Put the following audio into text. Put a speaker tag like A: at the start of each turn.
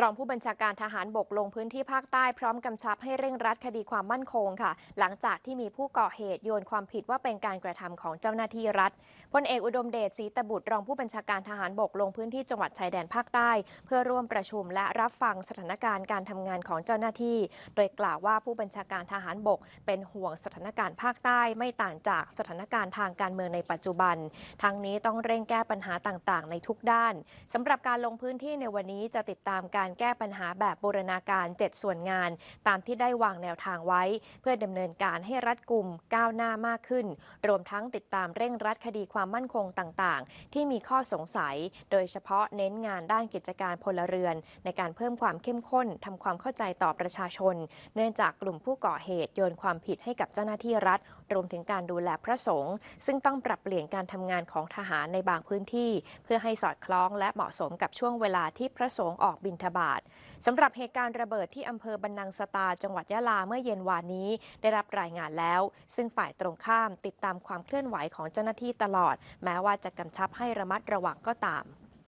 A: รองผู้บัญชาการทหารบกลงพื้นที่ภาคใต้พร้อมกำชับให้เร่งรัดคดีความมั่นคงค่ะ หลังจากที่มีผู้ก่อเหตุโยนความผิดว่าเป็นการกระทำของเจ้าหน้าที่รัฐพลเอกอุดมเดชศรีตบุตรรองผู้บัญชาการทหารบกลงพื้นที่จังหวัดชายแดนภาคใต้ เพื่อร่วมประชุมและรับฟังสถานการณ์การทำงานของเจ้าหน้าที่ โดยกล่าวว่าผู้บัญชาการทหารบก เป็นห่วงสถานการณ์ภาคใต้ไม่ต่างจากสถานการณ์ทางการเมืองในปัจจุบัน ทั้งนี้ต้องเร่งแก้ปัญหาต่างๆ ในทุกด้านสำหรับการลงพื้นที่ในวันนี้จะติดตามการการแก้ปัญหาแบบบูรณาการ 7 ส่วนงาน ตามที่ได้วางแนวทางไว้ เพื่อดำเนินการให้รัดกุมก้าวหน้ามากขึ้น รวมทั้งติดตามเร่งรัดคดีความมั่นคงต่างๆ ที่มีข้อสงสัย โดยเฉพาะเน้นงานด้านกิจการพลเรือน ในการเพิ่มความเข้มข้นทำความเข้าใจต่อประชาชน เนื่องจากกลุ่มผู้ก่อเหตุโยนความผิดให้กับเจ้าหน้าที่รัฐ รวมถึงการดูแลพระสงฆ์ซึ่งต้องปรับเปลี่ยนการทำงานของทหารในบางพื้นที่ เพื่อให้สอดคล้องและเหมาะสมกับช่วงเวลาที่พระสงฆ์ออกบิณฑบาตสำหรับเหตุการณ์ระเบิดที่อำเภอบันนังสตา จังหวัดยะลาเมื่อเย็นวานนี้ ได้รับรายงานแล้ว ซึ่งฝ่ายตรงข้ามติดตามความเคลื่อนไหวของเจ้าหน้าที่ตลอด แม้ว่าจะกำชับให้ระมัดระวังก็ตาม